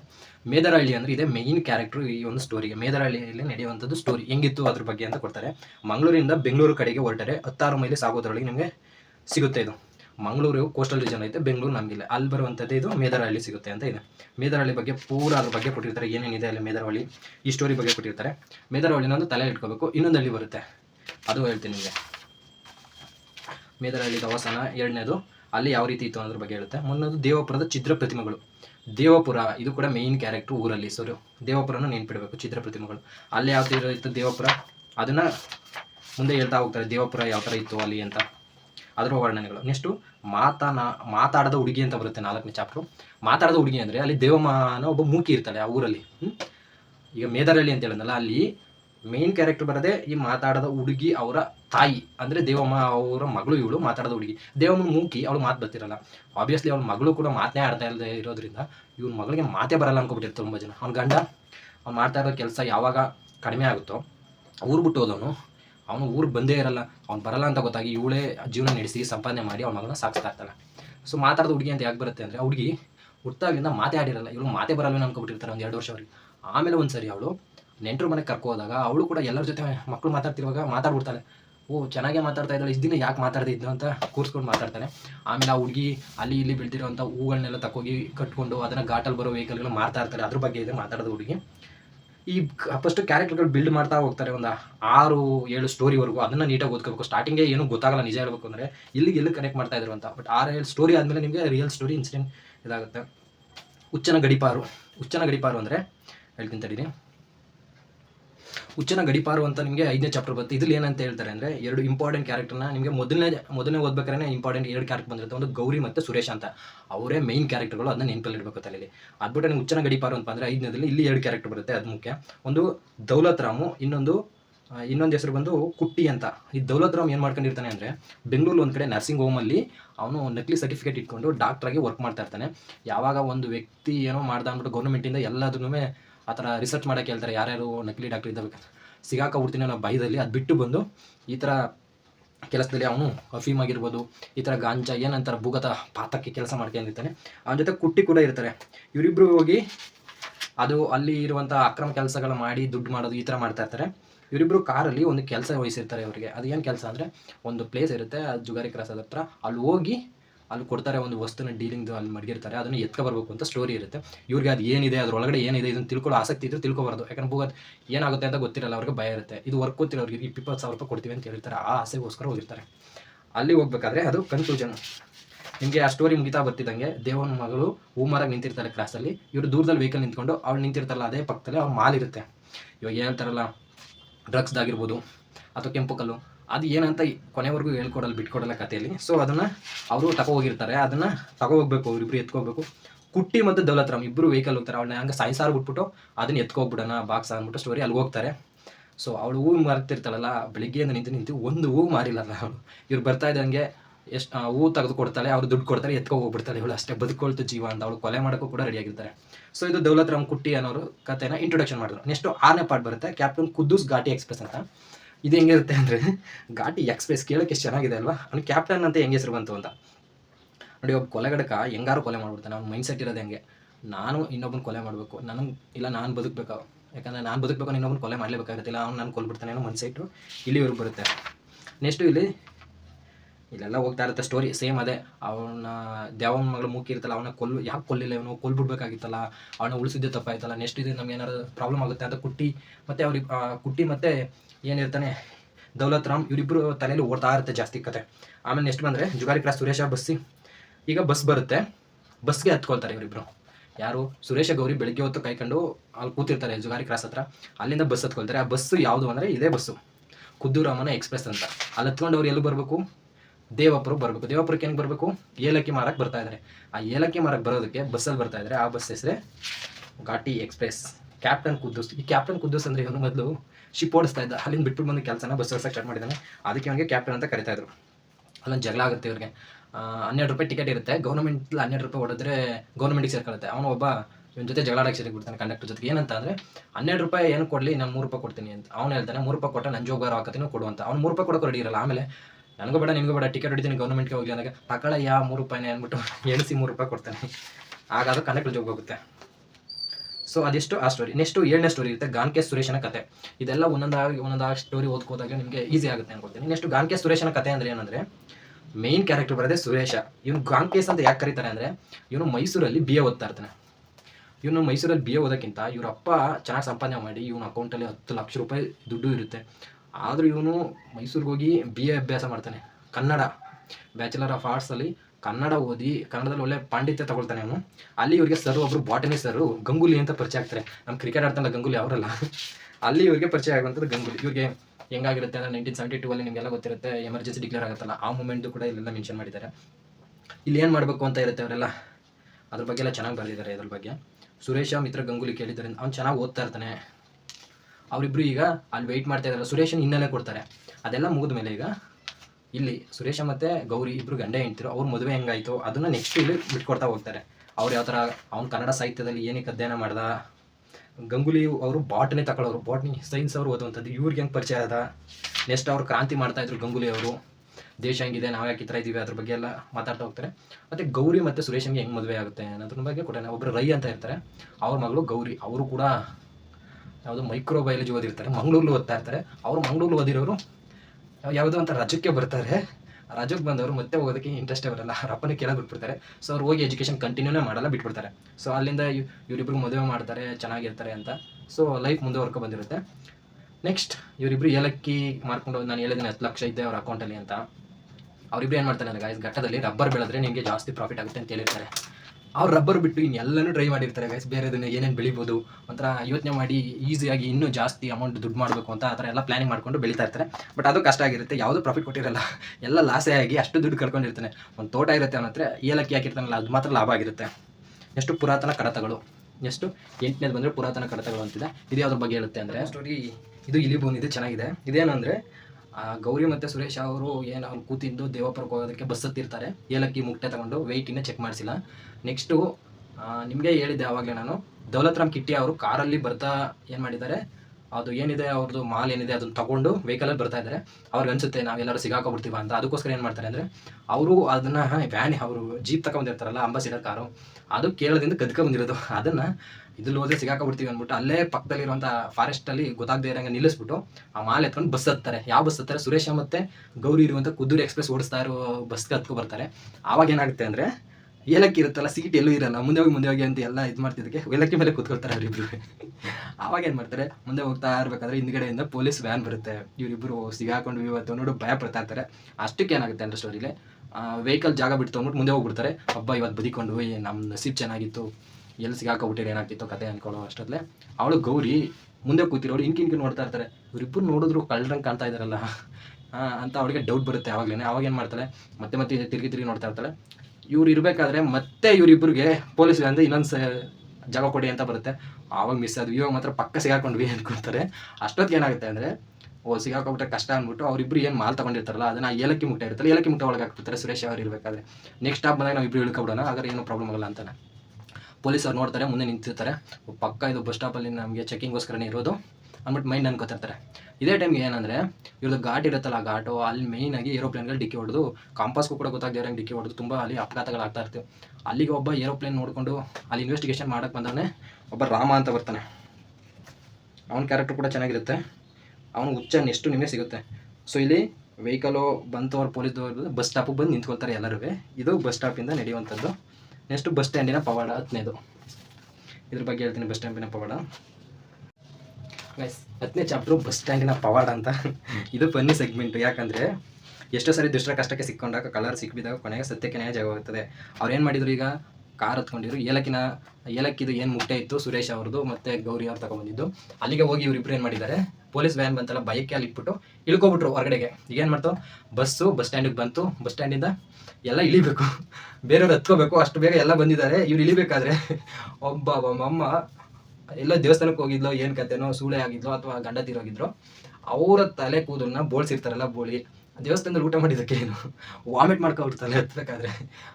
Speaker 1: ಮೇದರಹಳ್ಳಿ ಅಂದರೆ ಇದೆ ಮೇಯ್ನ್ ಕ್ಯಾರೆಕ್ಟ್ರು ಈ ಒಂದು ಸ್ಟೋರಿಗೆ ಮೇದರಹಳ್ಳಿಯಲ್ಲಿ ನಡೆಯುವಂಥದ್ದು ಸ್ಟೋರಿ ಹೆಂಗಿತ್ತು ಅದ್ರ ಬಗ್ಗೆ ಅಂತ ಕೊಡ್ತಾರೆ. ಮಂಗಳೂರಿಂದ ಬೆಂಗಳೂರು ಕಡೆಗೆ ಹೊರಟರೆ. ಹತ್ತಾರು ಮೈಲಿ ಸಾಗೋದ್ರೊಳಗೆ ನಿಮಗೆ ಸಿಗುತ್ತೆ ಇದು. ಮಂಗಳೂರು ಕೋಸ್ಟಲ್ ರೀಜನ್ ಐತೆ, ಬೆಂಗಳೂರು ನಮಗಿಲ್ಲ ಅಲ್ಲಿ ಬರುವಂಥದ್ದು ಇದು ಮೇದರಹಳ್ಳಿ ಸಿಗುತ್ತೆ ಅಂತ ಇದೆ. ಮೇದರಹಳ್ಳಿ ಬಗ್ಗೆ ಪೂರ ಅದ್ರ ಬಗ್ಗೆ ಕೊಟ್ಟಿರ್ತಾರೆ. ಏನೇನಿದೆ ಅಲ್ಲಿ ಮೇದರಹಳ್ಳಿ? ಈ ಸ್ಟೋರಿ ಬಗ್ಗೆ ಕೊಟ್ಟಿರ್ತಾರೆ. ಮೇದರಹಳ್ಳಿನ ಒಂದು ತಲೆ ಇಟ್ಕೋಬೇಕು. ಇನ್ನೊಂದು ಹಳ್ಳಿ ಬರುತ್ತೆ. ಅದು ಹೇಳ್ತೀನಿ ನಿಮಗೆ. ಮೇದರಹಳ್ಳಿದ ಅವಸಾನ ಎರಡನೇದು. ಅಲ್ಲಿ ಯಾವ ರೀತಿ ಇತ್ತು ಅನ್ನೋದ್ರ ಬಗ್ಗೆ ಹೇಳುತ್ತೆ. ಮೊನ್ನದು ದೇವಪುರದ ಚಿತ್ರ ಪ್ರತಿಮೆಗಳು. ದೇವಪುರ, ಇದು ಕೂಡ ಮೇಯ್ನ್ ಕ್ಯಾರೆಕ್ಟ್ರು ಊರಲ್ಲಿ ಸೊ ದೇವಪುರನ ನೆನ್ಪಿಡಬೇಕು ಚಿತ್ರ ಪ್ರತಿಮೆಗಳು. ಅಲ್ಲಿ ಯಾವ ಥರ ಇತ್ತು ದೇವಪುರ? ಅದನ್ನ ಮುಂದೆ ಹೇಳ್ತಾ ಹೋಗ್ತಾರೆ, ದೇವಪುರ ಯಾವ ಥರ ಇತ್ತು ಅಲ್ಲಿ ಅಂತ. ಅದರ ವರ್ಣನೆಗಳು. ನೆಕ್ಸ್ಟು ಮಾತಾ ಮಾತಾಡದ ಹುಡುಗಿ ಅಂತ ಬರುತ್ತೆ ನಾಲ್ಕನೇ ಚಾಪ್ಟ್ರು ಮಾತಾಡದ ಹುಡುಗಿ ಅಂದರೆ ಅಲ್ಲಿ ದೇವಮಾನ ಒಬ್ಬ ಮೂಕಿ ಇರ್ತಾಳೆ ಆ ಊರಲ್ಲಿ. ಈಗ ಮೇದರಳ್ಳಿ ಅಂತ ಹೇಳಿದ್ನಲ್ಲ ಅಲ್ಲಿ ಮೇನ್ ಕ್ಯಾರೆಕ್ಟರ್ ಬರೋದೇ ಈ ಮಾತಾಡದ ಹುಡುಗಿ ಅವರ ತಾಯಿ. ಅಂದರೆ ದೇವಮ್ಮ ಅವರ ಮಗಳು ಇವಳು ಮಾತಾಡದ ಹುಡುಗಿ. ದೇವಮ್ಮನ ಮೂಕಿ ಅವಳು ಮಾತು ಬರ್ತಿರಲ್ಲ. ಆಬ್ವಿಯಸ್ಲಿ ಅವಳ ಮಗಳು ಕೂಡ ಮಾತೇ ಆಡ್ತಾ ಇಲ್ಲದೆ ಇರೋದ್ರಿಂದ ಇವ್ನ ಮಗಳಿಗೆ ಮಾತೇ ಬರಲ್ಲ ಅನ್ಕೊಬಿಟ್ಟಿರ್ತಾರೆ ತುಂಬ ಜನ. ಅವ್ನ ಗಂಡ ಅವ್ನು ಮಾಡ್ತಾ ಇರೋ ಕೆಲಸ ಯಾವಾಗ ಕಡಿಮೆ ಆಗುತ್ತೋ ಊರು ಬಿಟ್ಟು ಹೋದವನು, ಅವನು ಊರು ಬಂದೇ ಇರಲ್ಲ. ಅವ್ನು ಬರಲ್ಲ ಅಂತ ಗೊತ್ತಾಗಿ ಇವಳೇ ಜೀವನ ನಡೆಸಿ ಸಂಪಾದನೆ ಮಾಡಿ ಅವ್ನ ಮಗನ ಸಾಕ್ಸ್ತಾ ಇರ್ತಾಳೆ. ಸೊ ಮಾತಾಡೋದು ಹುಡುಗಿ ಅಂತ ಯಾಕೆ ಬರುತ್ತೆ ಅಂದರೆ ಹುಡುಗಿ ಹುಟ್ಟಾಗಿಂದ ಮಾತೇ ಆಡಿರಲ್ಲ. ಇವಳು ಮಾತೇ ಬರಲ್ಲ ಅನ್ಕೊಬಿಟ್ಟಿರ್ತಾರೆ ಒಂದು ಎರಡು ವರ್ಷ ಅವ್ರಿಗೆ. ಆಮೇಲೆ ಒಂದು ಸರಿ ಅವಳು ನೆಂಟರು ಮನೆಗೆ ಕರ್ಕೋದಾಗ ಅವಳು ಕೂಡ ಎಲ್ಲರ ಜೊತೆ ಮಕ್ಕಳು ಮಾತಾಡ್ತಿರುವಾಗ ಮಾತಾಡ್ಬಿಡ್ತಾಳೆ. ಓ, ಚೆನ್ನಾಗೇ ಮಾತಾಡ್ತಾ ಇದ್ದಾಳೆ, ಇಷ್ಟು ದಿನ ಯಾಕೆ ಮಾತಾಡ್ತಾ ಇದ್ದು ಅಂತ ಕೂರಿಸ್ಕೊಂಡು ಮಾತಾಡ್ತಾನೆ. ಆಮೇಲೆ ಆ ಹುಡುಗಿ ಅಲ್ಲಿ ಇಲ್ಲಿ ಬೆಳೆದಿರೋಂಥ ಹೂಗಳನ್ನೆಲ್ಲ ತಗೋಗಿ ಕಟ್ಕೊಂಡು ಅದನ್ನು ಘಾಟಲ್ಲಿ ಬರೋ ವೆಹಿಕಲ್ಗಳನ್ನ ಮಾರ್ತಾ ಇರ್ತಾರೆ ಅದ್ರ ಬಗ್ಗೆ ಇದೆ ಮಾತಾಡೋದು ಹುಡುಗಿ. ಈ ಫಸ್ಟ್ ಕ್ಯಾರೆಕ್ಟರ್ಗಳು ಬಿಲ್ಡ್ ಮಾಡ್ತಾ ಹೋಗ್ತಾರೆ ಒಂದು ಆರು, ಏಳು ಸ್ಟೋರಿವರೆಗೂ ಅದನ್ನು ನೀಟಾಗಿ ಓದ್ಕೋಬೇಕು. ಸ್ಟಾರ್ಟಿಂಗೇ ಏನು ಗೊತ್ತಾಗಲ್ಲ ನಿಜ ಹೇಳ್ಬೇಕು ಅಂದರೆ. ಇಲ್ಲಿಗೆ ಎಲ್ಲಿ ಕನೆಕ್ಟ್ ಮಾಡ್ತಾ ಇದ್ರು ಅಂತ. ಬಟ್ ಆರು, ಏಳು ಸ್ಟೋರಿ ಆದಮೇಲೆ ನಿಮಗೆ ರಿಯಲ್ ಸ್ಟೋರಿ ಇನ್ಸಿಡೆಂಟ್ ಇದಾಗುತ್ತೆ. ಹುಚ್ಚನ ಗಡಿಪಾರು ಹುಚ್ಚನ ಗಡಿಪಾರು ಅಂದರೆ ಹೇಳ್ತೀನಿ ತಡೀರಿ. ಹುಚ್ಚನ ಗಡಿಪಾರು ಅಂತ ನಿಮಗೆ ಐದನೇ ಚಾಪ್ಟರ್ ಬರುತ್ತೆ. ಇದ್ರಲ್ಲಿ ಏನಂತ ಹೇಳ್ತಾರೆ ಅಂದರೆ ಎರಡು ಇಂಪಾರ್ಟೆಂಟ್ ಕ್ಯಾರೆಕ್ಟರ್ನ ನಿಮಗೆ ಮೊದಲನೇ ಮೊದಲನೇ ಓದ್ಬೇಕಾದ್ರೆ ಇಂಪಾರ್ಟೆಂಟ್ ಎರಡು ಕ್ಯಾರೆಕ್ಟರ್ ಬಂದಿರುತ್ತೆ. ಒಂದು ಗೌರಿ ಮತ್ತು ಸುರೇಶ್ ಅಂತ. ಅವರೇ ಮೈನ್ ಕ್ಯಾರೆಕ್ಟರ್ಗಳು ಅದನ್ನ ನೆನಪಲ್ಲಿ ಇಡಬೇಕು ತಲೆಯಲ್ಲಿ ಅದ್ಬಿಟ್ಟು ನೀವು ಹುಚ್ಚನ ಗಡಿಪಾರು ಅಂತ ಅಂದರೆ ಐದನೇದಲ್ಲಿ ಇಲ್ಲಿ ಎರಡು ಕ್ಯಾರೆಕ್ಟರ್ ಬರುತ್ತೆ, ಅದು ಮುಖ್ಯ. ಒಂದು ದೌಲತ್ ರಾಮು, ಇನ್ನೊಂದು ಇನ್ನೊಂದು ಹೆಸರು ಬಂದು ಕುಟ್ಟಿ ಅಂತ. ಈ ದೌಲತ್ ರಾಮ್ ಏನು ಮಾಡ್ಕೊಂಡಿರ್ತಾನೆ ಅಂದರೆ ಬೆಂಗಳೂರು ಒಂದು ಕಡೆ ನರ್ಸಿಂಗ್ ಹೋಮಲ್ಲಿ ಅವನು ನಕಲಿ ಸರ್ಟಿಫಿಕೇಟ್ ಇಟ್ಕೊಂಡು ಡಾಕ್ಟ್ರಾಗಿ ವರ್ಕ್ ಮಾಡ್ತಾ ಇರ್ತಾನೆ. ಯಾವಾಗ ಒಂದು ವ್ಯಕ್ತಿ ಏನೋ ಮಾಡ್ದ ಅಂದ್ಬಿಟ್ಟು ಗೌರ್ಮೆಂಟಿಂದ ಎಲ್ಲದನ್ನೂ ಆ ಥರ ರಿಸರ್ಚ್ ಮಾಡೋಕ್ಕೆ ಹೇಳ್ತಾರೆ, ಯಾರ್ಯಾರು ನಕಲಿ ಡಾಕ್ಟರ್ ಇದ್ದಬೇಕು ಸಿಗಾಕ ಬಿಡ್ತೀನಿ ಅನ್ನೋ ಭಯದಲ್ಲಿ ಅದು ಬಿಟ್ಟು ಬಂದು ಈ ಥರ ಕೆಲಸದಲ್ಲಿ ಅವನು ಅಫೀಮ್ ಆಗಿರ್ಬೋದು, ಈ ಥರ ಗಾಂಜಾ ಏನಂತಾರೆ ಭೂಗತ ಪಾತಕ್ಕೆ ಕೆಲಸ ಮಾಡ್ಕೊಂಡಿರ್ತಾನೆ ಅವನ ಜೊತೆ ಕುಟ್ಟಿ ಕೂಡ ಇರ್ತಾರೆ. ಇವರಿಬ್ಬರು ಹೋಗಿ ಅದು ಅಲ್ಲಿ ಇರುವಂಥ ಅಕ್ರಮ ಕೆಲಸಗಳು ಮಾಡಿ ದುಡ್ಡು ಮಾಡೋದು ಈ ಥರ ಮಾಡ್ತಾ ಇರ್ತಾರೆ. ಇವರಿಬ್ಬರು ಕಾರಲ್ಲಿ ಒಂದು ಕೆಲಸ ವಹಿಸಿರ್ತಾರೆ ಅವರಿಗೆ. ಅದು ಏನು ಕೆಲಸ ಅಂದರೆ, ಒಂದು ಪ್ಲೇಸ್ ಇರುತ್ತೆ ಅದು ಜುಗಾರಿ ಕ್ರಾಸ್ ಹತ್ರ. ಅಲ್ಲಿ ಹೋಗಿ ಅಲ್ಲಿ ಕೊಡ್ತಾರೆ ಒಂದು ವಸ್ತುನ ಡೀಲಿಂಗ್ದು, ಅಲ್ಲಿ ಮಡಗಿರ್ತಾರೆ, ಅದನ್ನು ಎತ್ಕೊ ಬರಬೇಕು ಅಂತ ಸ್ಟೋರಿ ಇರುತ್ತೆ. ಇವ್ರಿಗೆ ಅದು ಏನಿದೆ, ಅದ್ರೊಳಗಡೆ ಏನಿದೆ ಇದನ್ನು ತಿಳ್ಕೊಳ್ಳೋ ಆಸಕ್ತಿ ಇದ್ರೆ ತಿಳ್ಕೊಬಾರ್ದು. ಯಾಕಂದ್ರೆ ಹೋಗೋದು ಏನಾಗುತ್ತೆ ಅಂತ ಗೊತ್ತಿರಲ್ಲ, ಅವ್ರಿಗೆ ಭಯ ಇರುತ್ತೆ. ಇದು ವರ್ಕ್ ಗೊತ್ತಿರೋ ಅವ್ರಿಗೆ ಇಪ್ಪತ್ತು ಸಾವಿರ ರೂಪಾಯಿ ಕೊಡ್ತೀವಿ ಅಂತ ಹೇಳ್ತಾರೆ ಆ ಆಸೆಗೋಸ್ಕರ ಹೋಗಿರ್ತಾರೆ. ಅಲ್ಲಿ ಹೋಗ್ಬೇಕಾದ್ರೆ ಅದು ಕನ್ಫ್ಯೂಷನ್ ನಿಮಗೆ ಆ ಸ್ಟೋರಿ ಮುಗಿತಾ ಬರ್ತಿದ್ದಂಗೆ ದೇವನ ಮಗಳು ಹೂಮರಾಗಿ ನಿಂತಿರ್ತಾರೆ ಕ್ಲಾಸಲ್ಲಿ ಇವರು ದೂರದಲ್ಲಿ ವೆಹಿಕಲ್ ನಿಂತ್ಕೊಂಡು ಅವ್ಳು ನಿಂತಿರ್ತಾರಲ್ಲ, ಅದೇ ಪಕ್ಕದಲ್ಲಿ ಅವ್ರ ಮಾಲ್ ಇರುತ್ತೆ. ಇವಾಗ ಹೇಳ್ತಾರಲ್ಲ ಡ್ರಗ್ಸ್ದಾಗಿರ್ಬೋದು ಅಥವಾ ಕೆಂಪು ಕಲ್ಲು. ಅದು ಏನಂತ ಕೊನೆವರೆಗೂ ಹೇಳ್ಕೊಡಲ್ಲ, ಬಿಟ್ಕೊಡಲ್ಲ ಕಥೆಯಲ್ಲಿ. ಸೊ ಅದನ್ನು ಅವರು ತಗೋ ಹೋಗಿರ್ತಾರೆ. ಅದನ್ನು ತಗೋ ಹೋಗ್ಬೇಕು ಅವ್ರಿಬ್ರು ಎತ್ಕೋಬೇಕು. ಕುಟ್ಟಿ ಮತ್ತು ದೌಲತ್ ರಾಮ್ ಇಬ್ಬರು ವೆಹಿಕಲ್ ಹೋಗ್ತಾರೆ. ಅವಳನ್ನ ಹಂಗೆ ಸಾಯಿಸಾರು ಬಿಟ್ಬಿಟ್ಟು ಅದನ್ನ ಎತ್ಕೋಗ್ಬಿಡೋಣ, ಬಾಕ್ಸ್ ಅಂದ್ಬಿಟ್ಟು ಸ್ಟೋರಿ ಅಲ್ಲಿ ಹೋಗ್ತಾರೆ. ಸೊ ಅವಳು ಹೂವು ಮಾರ್ತಿರ್ತಾಳಲ್ಲ ಬೆಳಿಗ್ಗೆಯಿಂದ ನಿಂತು ನಿಂತು ಒಂದು ಹೂವು ಮಾರಿಲ್ಲಲ್ಲ ಅವಳು. ಇವ್ರು ಬರ್ತಾ ಇದ್ದಂಗೆ ಎಷ್ಟು ಹೂವು ತೆಗೆದು ಕೊಡ್ತಾಳೆ, ಅವ್ರು ದುಡ್ಡು ಕೊಡ್ತಾರೆ ಎತ್ಕೊ ಹೋಗ್ಬಿಡ್ತಾಳೆ ಇವಳು ಅಷ್ಟೇ. ಬದುಕೊಳ್ತು ಜೀವ ಅಂತ ಅವಳು ಕೊಲೆ ಮಾಡೋಕ್ಕೂ ಕೂಡ ರೆಡಿ ಆಗಿರ್ತಾರೆ. ಸೊ ಇದು ದೌಲತ್ ರಾಮ್ ಕುಟ್ಟಿ ಅನ್ನೋರು ಕಥೆನ ಇಂಟ್ರೊಡಕ್ಷನ್ ಮಾಡಿದ್ರು. ನೆಕ್ಸ್ಟ್ ಆರನೇ ಪಾರ್ಟ್ ಬರುತ್ತೆ. ಕ್ಯಾಪ್ಟನ್ ಕುದ್ದೂಸ್ ಘಾಟಿ ಎಕ್ಸ್ಪ್ರೆಸ್ ಅಂತ. ಇದು ಹೆಂಗಿರುತ್ತೆ ಅಂದರೆ ಘಾಟಿ ಎಕ್ಸ್ಪ್ರೆಸ್ ಕೇಳೋಕ್ಕೆ ಎಷ್ಟು ಚೆನ್ನಾಗಿದೆ ಅಲ್ವಾ? ಅವ್ನು ಕ್ಯಾಪ್ಟನ್ ಅಂತ ಹೆಂಗೆ ಹೆಸರು ಬಂತು ಅಂತ. ನೋಡಿ, ಒಬ್ಬ ಕೊಲೆಗಡಕ ಹೆಂಗಾರು ಕೊಲೆ ಮಾಡ್ಬಿಡ್ತಾನೆ. ಅವ್ನ ಮೈಂಡ್ ಸೆಟ್ ಇರೋದು ಹೆಂಗೆ? ನಾನು ಇನ್ನೊಬ್ಬನ ಕೊಲೆ ಮಾಡಬೇಕು. ನನಗೆ ಇಲ್ಲ ನಾನು ಬದುಕಬೇಕು. ಯಾಕಂದರೆ ನಾನು ಬದುಕಬೇಕು ಇನ್ನೊಬ್ಬನ ಕೊಲೆ ಮಾಡಲೇಬೇಕಾಗುತ್ತಿಲ್ಲ ಅವ್ನು ನಾನು ಕೊಲ್ಬಿಡ್ತಾನೆ ಅನ್ನೋ ಮೈಂಡ್ ಸೆಟ್ಟು ಇಲ್ಲಿವರೆಗೂ ಬರುತ್ತೆ. ನೆಕ್ಸ್ಟು ಇಲ್ಲಿ ಇಲ್ಲೆಲ್ಲ ಹೋಗ್ತಾ ಇರುತ್ತೆ ಸ್ಟೋರಿ ಸೇಮ್ ಅದೇ. ಅವನ, ದೇವನ ಮಗಳು ಮೂಕಿ ಇರ್ತಲ್ಲ ಅವನ ಕೊಲ್ ಯಾಕೆ ಕೊಲ್ಲಿಲ್ಲ ಇವನು? ಕೊಲ್ಬಿಡ್ಬೇಕಾಗಿತ್ತಲ್ಲ. ಅವನ ಉಳಿಸಿದ್ದೆ ತಪ್ಪಾಯ್ತಲ್ಲ. ನೆಕ್ಸ್ಟ್ ಇದು ನಮ್ಗೆ ಏನಾದ್ರು ಪ್ರಾಬ್ಲಮ್ ಆಗುತ್ತೆ ಅಂತ ಕುಟ್ಟಿ, ಮತ್ತು ಅವ್ರಿಗೆ ಕುಟ್ಟಿ ಮತ್ತು ಏನಿರ್ತಾನೆ ದೌಲತ್ ರಾಮ್ ಇವರಿಬ್ಬರು ತಲೆಯಲ್ಲಿ ಓಡ್ತಾ ಇರುತ್ತೆ ಜಾಸ್ತಿ ಕತೆ. ಆಮೇಲೆ ನೆಕ್ಸ್ಟ್ ಬಂದರೆ ಜುಗಾರಿ ಕ್ರಾಸ್ ಸುರೇಶ ಬಸ್ಸಿ ಈಗ ಬಸ್ ಬರುತ್ತೆ. ಬಸ್ಗೆ ಹತ್ಕೊಳ್ತಾರೆ ಇವರಿಬ್ಬರು ಯಾರು? ಸುರೇಶ ಗೌರಿ ಬೆಳಿಗ್ಗೆ ಹೊತ್ತು ಕೈಕೊಂಡು ಅಲ್ಲಿ ಕೂತಿರ್ತಾರೆ ಜುಗಾರಿ ಕ್ರಾಸ್ ಹತ್ರ. ಅಲ್ಲಿಂದ ಬಸ್ ಹತ್ಕೊಳ್ತಾರೆ. ಆ ಬಸ್ಸು ಯಾವುದು ಅಂದರೆ ಇದೇ ಬಸ್ಸು. ಕುದ್ದೂರಾಮನ ಎಕ್ಸ್ಪ್ರೆಸ್ ಅಂತ. ಅಲ್ಲಿ ಹತ್ಕೊಂಡು ಅವ್ರು ಎಲ್ಲಿ ಬರಬೇಕು? ದೇವಪುರಕ್ಕೆ ಬರಬೇಕು. ದೇವಪುರಕ್ಕೆ ಹೆಂಗೆ ಬರಬೇಕು? ಏಲಕ್ಕಿ ಮಾರಕ್ಕೆ ಬರ್ತಾ ಇದ್ದಾರೆ ಆ ಏಲಕ್ಕಿ ಮಾರಕ್ಕೆ ಬರೋದಕ್ಕೆ ಬಸ್ಸಲ್ಲಿ ಬರ್ತಾ ಇದ್ದಾರೆ ಆ ಬಸ್ ಹೆಸರೇ ಘಾಟಿ ಎಕ್ಸ್ಪ್ರೆಸ್. ಕ್ಯಾಪ್ಟನ್ ಕುದ್ದೂಸ್ ಈ ಕ್ಯಾಪ್ಟನ್ ಕುದ್ದೂಸ್ ಅಂದರೆ ಇವನು ಮೊದಲು ಶಿಪ್ ಓಡಿಸ್ತಾ ಇದ್ದ. ಅಲ್ಲಿಂದ ಬಿಟ್ಬಿಟ್ಟು ಬಂದು ಕೆಲಸನ ಬಸ್ ಓಡಿಸಕ್ಕೆ ಸ್ಟಾರ್ಟ್ ಮಾಡಿದ್ದಾನೆ ಅದಕ್ಕೆ ಅವನಿಗೆ ಕ್ಯಾಪ್ಟನ್ ಅಂತ ಕರಿತಾ ಇದ್ರು. ಅಲ್ಲೊಂದು ಜಗಳ ಆಗುತ್ತೆ ಇವ್ರಿಗೆ. ಹನ್ನೆರಡು ರೂಪಾಯಿ ಟಿಕೆಟ್ ಇರುತ್ತೆ. ಗೌರ್ಮೆಂಟ್ ಹನ್ನೆರಡು ರೂಪಾಯಿ ಹೊಡೆದ್ರೆ ಗೌರ್ಮೆಂಟಿಗೆ ಸೇರ್ಕೊಳ್ಳುತ್ತೆ ಅವನು ಒಬ್ಬ ಇವನ ಜೊತೆ ಜಗಳ ಆಡಕ್ಕೆ ಸೇರಿಬಿಡ್ತಾನೆ ಕಂಡಕ್ಟರ್ ಜೊತೆಗೆ. ಏನಂತ ಅಂದರೆ ಹನ್ನೆರಡು ರೂಪಾಯಿ ಏನು ಕೊಡಲಿ, ನಾನು ಮೂರು ರೂಪಾಯಿ ಕೊಡ್ತೀನಿ ಅಂತ. ಅವನು ಹೇಳ್ತಾನೆ, ಮೂರು ರೂಪಾಯಿ ಕೊಟ್ಟರೆ ನನ್ನ ಜೋಗಾರ ಹಾಕತ್ತೀನಿ ಕೊಡುವಂತ ಅವ್ನು ಮೂರು ರೂಪಾಯಿ ಕೊಡೋಕೆ ರೆಡಿ ಇರಲ್ಲ. ಆಮೇಲೆ ನನಗೂ ಬೇಡ ನಿನಗೂ ಬೇಡ ಟಿಕೆಟ್ ಹೊಡಿತೀನಿ ಗೌರ್ಮೆಂಟ್ಗೆ ಹೋಗಿ ಅಂದಾಗ ತಗೊಳ್ಳ ಯಾವ ಮೂರು ರೂಪಾಯಿನೇ ಅಂದ್ಬಿಟ್ಟು [laughs] ಎಣಿಸಿ ಮೂರು ರೂಪಾಯಿ ಕೊಡ್ತಾನೆ. ಆಗ ಅದು ಕಂಡಕ್ಟರ್ ಜೋಗ್ ಹೋಗುತ್ತೆ. ಸೊ ಅದೆಷ್ಟು ಆ ಸ್ಟೋರಿ ನೆಕ್ಸ್ಟು ಏಳನೇ ಸ್ಟೋರಿ ಇರುತ್ತೆ ಗಾನ್ಕೆ ಸುರೇಶನ ಕತೆ. ಇದೆಲ್ಲ ಒಂದೊಂದಾಗಿ ಒಂದೊಂದಾಗಿ ಸ್ಟೋರಿ ಓದ್ಕೋದಾಗ ನಿಮಗೆ ಈಸಿ ಆಗುತ್ತೆ ಅನ್ಕೊಳ್ತೀನಿ. ನೆಕ್ಸ್ಟ್ ಗಾನ್ಕೆ ಸುರೇಶನ ಕತೆ ಅಂದ್ರೆ ಏನಂದ್ರೆ ಮೇನ್ ಕ್ಯಾರೆಕ್ಟರ್ ಬರೋದೇ ಸುರೇಶ. ಇವನು ಗಾನ್ಕೇಸ್ ಅಂತ ಯಾಕೆ ಕರೀತಾರೆ ಅಂದ್ರೆ, ಇವನು ಮೈಸೂರಲ್ಲಿ ಬಿ ಎ ಓದ್ತಾ ಇರ್ತಾನೆ. ಇವನು ಮೈಸೂರಲ್ಲಿ ಬಿ ಎ ಓದೋಕ್ಕಿಂತ ಇವ್ರ ಅಪ್ಪ ಚೆನ್ನಾಗಿ ಸಂಪಾದನೆ ಮಾಡಿ ಇವನ ಅಕೌಂಟಲ್ಲಿ ಹತ್ತು ಲಕ್ಷ ರೂಪಾಯಿ ದುಡ್ಡು ಇರುತ್ತೆ. ಆದರೂ ಇವನು ಮೈಸೂರಿಗೆ ಹೋಗಿ ಬಿ ಎ ಅಭ್ಯಾಸ ಮಾಡ್ತಾನೆ. ಕನ್ನಡ. ಬ್ಯಾಚುಲರ್ ಆಫ್ ಆರ್ಟ್ಸಲ್ಲಿ ಕನ್ನಡ ಓದಿ ಕನ್ನಡದಲ್ಲಿ ಒಳ್ಳೆ ಪಾಂಡಿತ್ಯ ತಗೊಳ್ತಾನೆ ಅವನು. ಅಲ್ಲಿ ಇವರಿಗೆ ಸರ್ ಒಬ್ರು ಬಾಟನಿ ಸರ್ ಗಂಗೂಲಿ ಅಂತ ಪರಿಚಯ ಆಗ್ತಾರೆ. ನಮ್ಮ ಕ್ರಿಕೆಟ್ ಆಡ್ತಾನೆ ಗಂಗೂಲಿ ಅವರಲ್ಲ. ಅಲ್ಲಿ ಇವರಿಗೆ ಪರಿಚಯ ಆಗುವಂಥದ್ದು ಗಂಗೂಲಿ. ಇವರಿಗೆ ಹೆಂಗಾಗಿರುತ್ತೆ ಅಂದರೆ ನೈನ್ಟೀನ್ ಸೆವೆಂಟಿ ಟೂ ಅಲ್ಲಿ ನಿಮಗೆಲ್ಲ ಗೊತ್ತಿರುತ್ತೆ ಎಮರ್ಜೆನ್ಸಿ ಡಿಕ್ಲೇರ್ ಆಗುತ್ತಲ್ಲ. ಆ ಮೂಮೆಂಟು ಕೂಡ ಇಲ್ಲೆಲ್ಲ ಮೆನ್ಷನ್ ಮಾಡಿದ್ದಾರೆ. ಇಲ್ಲಿ ಏನು ಮಾಡಬೇಕು ಅಂತ ಇರುತ್ತೆ ಅವರೆಲ್ಲ? ಅದ್ರ ಬಗ್ಗೆ ಎಲ್ಲ ಚೆನ್ನಾಗಿ ಬರೆದಿದ್ದಾರೆ ಇದ್ರ ಬಗ್ಗೆ. ಸುರೇಶ ಮಿತ್ರ ಗಂಗೂಲಿ ಕೇಳಿದ್ದರಿಂದ ಅವ್ನು ಚೆನ್ನಾಗಿ ಓದ್ತಾ ಇರ್ತಾನೆ. ಅವರಿಬ್ರು ಈಗ ಅಲ್ಲಿ ವೆಯ್ಟ್ ಮಾಡ್ತಾ ಇದ್ದಾರೆ ಸುರೇಶನ್ ಹಿನ್ನೆಲೆ ಕೊಡ್ತಾರೆ. ಅದೆಲ್ಲ ಮುಗಿದ ಮೇಲೆ ಈಗ ಇಲ್ಲಿ ಸುರೇಶ ಮತ್ತೆ ಗೌರಿ ಇಬ್ರು ಗಂಡ ಹೆಂಡ್ತಿರು, ಅವ್ರ ಮದುವೆ ಹೆಂಗಾಯ್ತು ಅದನ್ನ ನೆಕ್ಸ್ಟ್ ಇಲ್ಲಿ ಬಿಟ್ಕೊಡ್ತಾ ಹೋಗ್ತಾರೆ. ಅವ್ರು ಯಾವ ಥರ ಅವ್ನು ಕನ್ನಡ ಸಾಹಿತ್ಯದಲ್ಲಿ ಏನಕ್ಕೆ ಅಧ್ಯಯನ ಮಾಡ್ದ, ಗಂಗೂಲಿ ಅವರು ಬಾಟ್ನೇ ತಗೊಳ್ಳೋರು ಬಾಟ್ನಿ ಸೈನ್ಸ್ ಅವರು ಓದುವಂಥದ್ದು. ಇವ್ರಿಗೆ ಹೆಂಗೆ ಪರಿಚಯ ಅದ ನೆಕ್ಸ್ಟ್ ಅವ್ರು ಕ್ರಾಂತಿ ಮಾಡ್ತಾ ಇದ್ರು ಗಂಗೂಲಿ ಅವರು. ದೇಶ ಹೆಂಗಿದೆ, ನಾವು ಯಾಕೆ ಈ ಇದ್ದೀವಿ ಅದ್ರ ಬಗ್ಗೆ ಎಲ್ಲ ಮಾತಾಡ್ತಾ ಹೋಗ್ತಾರೆ. ಮತ್ತು ಗೌರಿ ಮತ್ತು ಸುರೇಶನ್ಗೆ ಹೆಂಗೆ ಮದುವೆ ಆಗುತ್ತೆ ಅನ್ನೋದ್ರ ಬಗ್ಗೆ ಕೂಡ ಒಬ್ಬರು ರೈ ಅಂತ ಇರ್ತಾರೆ. ಅವ್ರ ಮಗಳು ಗೌರಿ. ಅವರು ಕೂಡ ಯಾವುದೋ ಮೈಕ್ರೋ ಬಯಾಲಜಿ ಓದಿರ್ತಾರೆ ಮಂಗಳೂರು ಓದ್ತಾ ಇರ್ತಾರೆ. ಅವರು ಮಂಗಳೂರು ಓದಿರೋರು ಯಾವುದೋ ಅಂತ ರಜಕ್ಕೆ ಬರ್ತಾರೆ. ರಜಕ್ಕೆ ಬಂದವರು ಮತ್ತೆ ಹೋಗೋದಕ್ಕೆ ಇಂಟ್ರೆಸ್ಟ್ ಬರಲ್ಲ ಅಪ್ಪನ ಕೇಳೋದು ಬಿಟ್ಬಿಡ್ತಾರೆ. ಸೊ ಅವ್ರು ಹೋಗಿ ಎಜುಕೇಷನ್ ಕಂಟಿನ್ಯೂನೇ ಮಾಡಲ್ಲ, ಬಿಟ್ಬಿಡ್ತಾರೆ. ಸೊ ಅಲ್ಲಿಂದ ಇವ್- ಇವರಿಬ್ರು ಮದುವೆ ಮಾಡ್ತಾರೆ, ಚೆನ್ನಾಗಿರ್ತಾರೆ ಅಂತ. ಸೊ ಲೈಫ್ ಮುಂದುವರ್ಕೊ ಬಂದಿರುತ್ತೆ. ನೆಕ್ಸ್ಟ್ ಇವರಿಬ್ರು ಏಲಕ್ಕಿ ಮಾಡ್ಕೊಂಡು ನಾನು ಹೇಳಿದ್ದೀನಿ ಹತ್ತು ಲಕ್ಷ ಇದ್ದೆ ಅವ್ರ ಅಕೌಂಟಲ್ಲಿ ಅಂತ. ಅವರಿಬ್ರು ಏನು ಮಾಡ್ತಾರೆ ಗಾಯ್ಸ್ ಘಟ್ಟದಲ್ಲಿ ರಬ್ಬರ್ ಬೆಳೆದ್ರೆ ನಿಮಗೆ ಜಾಸ್ತಿ ಪ್ರಾಫಿಟ್ ಆಗುತ್ತೆ ಅಂತ ಹೇಳಿರ್ತಾರೆ. ಅವ್ರು ರಬ್ಬರ್ ಬಿಟ್ಟು ಇನ್ನೆಲ್ಲನೂ ಟ್ರೈ ಮಾಡಿರ್ತಾರೆ ಗೈಸ್ ಬೇರೆದನ್ನ ಏನೇನು ಬೆಳಿಬೋದು ಒಂಥರ ಯೋಚನೆ ಮಾಡಿ ಈಸಿಯಾಗಿ ಇನ್ನೂ ಜಾಸ್ತಿ ಅಮೌಂಟ್ ದುಡ್ಡು ಮಾಡಬೇಕು ಅಂತ ಆ ಥರ ಎಲ್ಲ ಪ್ಲಾನಿಂಗ್ ಮಾಡ್ಕೊಂಡು ಬೆಳೀತಾ ಇರ್ತಾರೆ. ಬಟ್ ಅದು ಕಷ್ಟ ಆಗಿರುತ್ತೆ. ಯಾವುದೂ ಪ್ರಾಫಿಟ್ ಕೊಟ್ಟಿರಲ್ಲ ಎಲ್ಲ ಲಾಸೇ ಆಗಿ ಅಷ್ಟು ದುಡ್ಡು ಕಳ್ಕೊಂಡಿರ್ತಾನೆ. ಒಂದು ತೋಟ ಇರುತ್ತೆ ಹತ್ರ ಏಲಕ್ಕಿ ಹಾಕಿರ್ತಾನಲ್ಲ ಅದು ಮಾತ್ರ ಲಾಭ ಆಗಿರುತ್ತೆ. ಎಷ್ಟು ಪುರಾತನ ಕಡತಗಳು ಎಷ್ಟು ಎಂಟನೇದು ಬಂದರೆ ಪುರಾತನ ಕಡತಗಳು ಅಂತಿದೆ. ಇದು ಯಾವ್ದ್ರ ಬಗ್ಗೆ ಹೇಳುತ್ತೆ ಅಂದರೆ ಸ್ಟೋರಿ ಇದು ಇಲ್ಲಿ ಇದು ಚೆನ್ನಾಗಿದೆ. ಇದೇನು ಅಂದರೆ ಗೌರಿ ಮತ್ತೆ ಸುರೇಶ್ ಅವರು ಏನು ಅವ್ರು ಕೂತಿದ್ದು ದೇವಪುರಕ್ಕೆ ಹೋಗೋದಕ್ಕೆ ಬಸ್ ಹತ್ತಿರ್ತಾರೆ. ಏಲಕ್ಕಿ ಮುಕ್ಟೆ ತಗೊಂಡು ವೆಯ್ಟ್ ಇನ್ನೂ ಚೆಕ್ ಮಾಡಿಸಿಲ್ಲ. ನೆಕ್ಸ್ಟು ನಿಮಗೆ ಹೇಳಿದ್ದೆ ಆವಾಗಲೇ ನಾನು. ದೌಲತ್ ರಾಮ್ ಕಿಟ್ಟಿ ಅವರು ಕಾರಲ್ಲಿ ಬರ್ತಾ ಏನು ಮಾಡಿದ್ದಾರೆ? ಅದು ಏನಿದೆ, ಅವ್ರದ್ದು ಮಾಲ್ ಏನಿದೆ, ಅದನ್ನ ತಗೊಂಡು ವೆಹಿಕಲಲ್ಲಿ ಬರ್ತಾ ಇದ್ದಾರೆ ಅವ್ರಿಗೆ ಅನ್ಸುತ್ತೆ ನಾವೆಲ್ಲರೂ ಸಿಗಾಕೊಬಿಡ್ತೀವ ಅಂತ. ಅದಕ್ಕೋಸ್ಕರ ಏನು ಮಾಡ್ತಾರೆ ಅಂದರೆ, ಅವರು ಅದನ್ನು ವ್ಯಾನ್ ಅವರು ಜೀಪ್ ತಗೊಂಡಿರ್ತಾರಲ್ಲ ಅಂಬಾಸಿಡರ್ ಕಾರು ಅದು ಕೇರಳದಿಂದ ಕದ್ಕ ಬಂದಿರೋದು. ಅದನ್ನು ಇದ್ರಲ್ಲಿ ಹೋದ್ರೆ ಸಿಗಾಕೊಬಿಡ್ತೀವಿ ಅಂದ್ಬಿಟ್ಟು ಅಲ್ಲೇ ಪಕ್ಕದಲ್ಲಿರುವಂಥ ಫಾರೆಸ್ಟಲ್ಲಿ ಗೊತ್ತಾಗದೇ ಇರೋಂಗೆ ನಿಲ್ಲಿಸ್ಬಿಟ್ಟು ಆ ಮಾಲ್ ಎತ್ಕೊಂಡು ಬಸ್ ಹತ್ತಾರೆ. ಯಾವ ಬಸ್ ಹತ್ತಾರೆ? ಸುರೇಶ ಮತ್ತು ಗೌರಿ ಇರುವಂಥ ಕುದ್ದೂರು ಎಕ್ಸ್ಪ್ರೆಸ್ ಓಡಿಸ್ತಾ ಇರೋ ಬಸ್ಗೆ ಹತ್ಕೊ ಬರ್ತಾರೆ. ಆವಾಗ ಏನಾಗುತ್ತೆ ಅಂದರೆ ಏಲಕ್ಕಿ ಇರುತ್ತಲ್ಲ ಸೀಟ್ ಎಲ್ಲೂ ಇರಲ್ಲ. ಮುಂದೆ ಹೋಗಿ ಮುಂದೆ ಹೋಗಿ ಅಂತ ಎಲ್ಲ ಇದು ಮಾಡ್ತಿದ್ದಕ್ಕೆ ಏಲಕ್ಕಿ ಮೇಲೆ ಕೂತ್ಕೊಳ್ತಾರೆ ಅವರಿಬ್ರು. ಆವಾಗ ಏನು ಮಾಡ್ತಾರೆ? ಮುಂದೆ ಹೋಗ್ತಾ ಇರ್ಬೇಕಾದ್ರೆ ಹಿಂದ್ಗಡೆಯಿಂದ ಪೊಲೀಸ್ ವ್ಯಾನ್ ಬರುತ್ತೆ. ಇವರಿಬ್ಬರು ಸಿಗಾಕೊಂಡು ಇವತ್ತು ನೋಡು ಭಯ ಪಡ್ತಾ ಇರ್ತಾರೆ. ಅಷ್ಟಕ್ಕೆ ಏನಾಗುತ್ತೆ ಅಂದರೆ ಸ್ಟೋರಿಲಿ ವೆಹಿಕಲ್ ಜಾಗ ಬಿಟ್ಟು ತೊಗೊಂಡ್ಬಿಟ್ಟು ಮುಂದೆ ಹೋಗ್ಬಿಡ್ತಾರೆ. ಹಬ್ಬ ಇವತ್ತು ಬದಿಕೊಂಡು ನಮ್ಮ ನಸೀಬ್ ಚೆನ್ನಾಗಿತ್ತು ಎಲ್ಲಿ ಸಿಗಾಕೊಬಿಟ್ಟಿರಿ ಏನಾಗ್ತಿತ್ತು ಕತೆ ಅನ್ಕೊಳ್ಳೋ ಅಷ್ಟೊತ್ತಲೇ ಅವಳು ಗೌರಿ ಮುಂದೆ ಕೂತಿರೋಳು ಇನ್ಕಿ ಇಂಕಿ ನೋಡ್ತಾ ಇರ್ತಾರೆ. ಇವರಿಬ್ಬರು ನೋಡಿದ್ರು ಕಳ್ಳರಂಗೆ ಕಾಣ್ತಾ ಇದಾರಲ್ಲ ಆ, ಅಂತ ಅವಳಿಗೆ ಡೌಟ್ ಬರುತ್ತೆ ಆವಾಗಲೇ ಅವಾಗ ಏನು ಮಾಡ್ತಾಳೆ? ಮತ್ತೆ ಮತ್ತೆ ತಿರುಗಿ ತಿರುಗಿ ನೋಡ್ತಾ ಇರ್ತಾಳೆ. ಇವ್ರು ಇರಬೇಕಾದ್ರೆ ಮತ್ತೆ ಇವರಿಬ್ಬರಿಗೆ ಪೊಲೀಸ್ ಅಂದರೆ ಇನ್ನೊಂದು ಸ ಜಾಗ ಕೊಡಿ ಅಂತ ಬರುತ್ತೆ. ಆವಾಗ ಮಿಸ್ ಆದ್ವಿ. ಇವಾಗ ಮಾತ್ರ ಪಕ್ಕ ಸಿಗಾಕೊಂಡ್ವಿ ಅನ್ಕೊತಾರೆ. ಅಷ್ಟೊತ್ತಿಗೆ ಏನಾಗುತ್ತೆ ಅಂದರೆ, ಓ ಸಿಗಾಕೊಂಡ್ಬಿಟ್ರೆ ಕಷ್ಟ ಅಂದ್ಬಿಟ್ಟು ಅವರಿಬ್ರು ಏನು ಮಾಲ್ ತಗೊಂಡಿರ್ತಾರಲ್ಲ, ಅದನ್ನ ಏಲಕ್ಕಿ ಮುಟ್ಟ ಇರ್ತಾರೆ ಏಲಕ್ಕಿ ಮುಟ್ಟ ಒಳಗೆ ಹಾಕ್ಬಿಡ್ತಾರೆ ಸುರೇಶ್ ಅವ್ರು ಇರಬೇಕಾದ್ರೆ. ನೆಕ್ಸ್ಟ್ ಸ್ಟಾಪ್ ಬಂದಾಗ ನಾವು ಇಬ್ರು ಇಳ್ಕೊಬಿಡೋಣ ಹಾಗಾದ್ರೆ ಏನೂ ಪ್ರಾಬ್ಲಮ್ ಆಗಲ್ಲ ಅಂತಾನೆ. ಪೊಲೀಸ್ ಅವ್ರು ನೋಡ್ತಾರೆ, ಮುಂದೆ ನಿಂತಿರ್ತಾರೆ. ಪಕ್ಕ ಇದು ಬಸ್ ಸ್ಟಾಪಲ್ಲಿ ನಮಗೆ ಚೆಕಿಂಗ್ಗೋಸ್ಕರನೇ ಇರೋದು ಅಂದ್ಬಿಟ್ಟು ಮೈಂಡ್ ಅನ್ಕೋತಿರ್ತಾರೆ. ಇದೇ ಟೈಮ್ಗೆ ಏನಂದರೆ ಇವ್ರದ್ದು ಘಾಟ್ ಇರುತ್ತಲ್ಲ ಆ ಘಾಟು, ಅಲ್ಲಿ ಮೇಯ್ನಾಗಿ ಏರೋಪ್ಲೇನ್ಗಳು ಡಿಕ್ಕಿ ಹೊಡೆದು ಕಾಂಪಾಸ್ಗೂ ಕೂಡ ಗೊತ್ತಾಗದೇ ಇರೋಂಗೆ ಡಿಕ್ಕಿ ಹೊಡೆದು ತುಂಬ ಅಲ್ಲಿ ಅಪಘಾತಗಳಾಗ್ತಾ ಇರ್ತೀವಿ. ಅಲ್ಲಿಗೆ ಒಬ್ಬ ಏರೋಪ್ಲೇನ್ ನೋಡಿಕೊಂಡು, ಅಲ್ಲಿ ಇನ್ವೆಸ್ಟಿಗೇಷನ್ ಮಾಡೋಕ್ಕೆ ಬಂದವನೇ ಒಬ್ಬ ರಾಮ ಅಂತ ಬರ್ತಾನೆ. ಅವನ ಕ್ಯಾರೆಕ್ಟರ್ ಕೂಡ ಚೆನ್ನಾಗಿರುತ್ತೆ. ಅವನು ಹುಚ್ಚ ಎಷ್ಟು ನಿಮಗೆ ಸಿಗುತ್ತೆ. ಸೊ ಇಲ್ಲಿ ವೆಹಿಕಲು ಬಂತವ್ರು ಪೊಲೀಸ್ದವ್ರು ಬಸ್ ಸ್ಟಾಪಿಗೆ ಬಂದು ನಿಂತ್ಕೊಳ್ತಾರೆ ಎಲ್ಲರೂ ಇದು ಬಸ್ ಸ್ಟಾಪಿಂದ ನಡೆಯುವಂಥದ್ದು. ನೆಕ್ಸ್ಟ್ ಬಸ್ ಸ್ಟ್ಯಾಂಡಿನ ಪವಾಡ ಹತ್ತನೇದು ಇದ್ರ ಬಗ್ಗೆ ಹೇಳ್ತೀನಿ ಬಸ್ ಸ್ಟ್ಯಾಂಡಿನ ಪವಾಡ. ಗೈಸ್ ಹತ್ತನೇ ಚಾಪ್ಟ್ರು ಬಸ್ ಸ್ಟ್ಯಾಂಡಿನ ಪವಾಡ್ ಅಂತ. ಇದು ಫನ್ನಿ ಸೆಗ್ಮೆಂಟ್ ಯಾಕಂದರೆ ಎಷ್ಟೋ ಸರಿ ದುಷ್ಟರ ಕಷ್ಟಕ್ಕೆ ಸಿಕ್ಕೊಂಡಾಗ ಕಲರ್ ಸಿಕ್ಕಿದಾಗ ಕೊನೆಗೆ ಸತ್ಯಕ್ಕೆ ನ್ಯಾಯ ಜಾಗವಾಗುತ್ತದೆ ಅವ್ರು ಏನು ಮಾಡಿದ್ರು ಈಗ? ಕಾರ್ ಹತ್ಕೊಂಡಿದ್ರು. ಏಲಕ್ಕಿನ, ಏಲಕ್ಕಿದು ಏನು ಮುಟ್ಟೆ ಇತ್ತು? ಸುರೇಶ್ ಅವ್ರದ್ದು ಮತ್ತು ಗೌರಿ ಅವ್ರು ತಗೊಂಬಂದಿದ್ದು. ಅಲ್ಲಿಗೆ ಹೋಗಿ ಇವ್ರಿಬ್ರು ಏನು ಮಾಡಿದ್ದಾರೆ? ಪೊಲೀಸ್ ವ್ಯಾನ್ ಬಂತಲ್ಲ ಬೈಕ್ ಅಲ್ಲಿ ಇಟ್ಬಿಟ್ಟು ಇಳ್ಕೊಬಿಟ್ರು ಹೊರಗಡೆಗೆ. ಈಗ ಏನು ಮಾಡ್ತು? ಬಸ್ಸು ಬಸ್ ಸ್ಟ್ಯಾಂಡಿಗೆ ಬಂತು. ಬಸ್ ಸ್ಟ್ಯಾಂಡಿಂದ ಎಲ್ಲ ಇಳಿಬೇಕು. ಬೇರೆಯವ್ರು ಹತ್ಕೋಬೇಕು. ಅಷ್ಟು ಬೇಗ ಎಲ್ಲ ಬಂದಿದ್ದಾರೆ. ಇವ್ರು ಇಳಿಬೇಕಾದ್ರೆ ಒಬ್ಬ ಒಬ್ಬ ಎಲ್ಲೋ ದೇವಸ್ಥಾನಕ್ಕೆ ಹೋಗಿದ್ಲೋ, ಏನು ಕತೆನೋ, ಸೂಳೆ ಆಗಿದ್ಲೋ ಅಥವಾ ಗಂಡ ತೀರೋಗಿದ್ರು, ಅವರ ತಲೆ ಕೂದಲನ್ನ ಬೋಳ್ಸಿರ್ತಾರಲ್ಲ ಬೋಳಿ ದೇವಸ್ಥಾನದಲ್ಲಿ ಊಟ ಮಾಡಿದ್ದಕ್ಕೆ ಏನು? ವಾಮಿಟ್ ಮಾಡ್ಕೊಬಿಡ್ತಾರೆ ಹತ್ಬೇಕಾದ್ರೆ.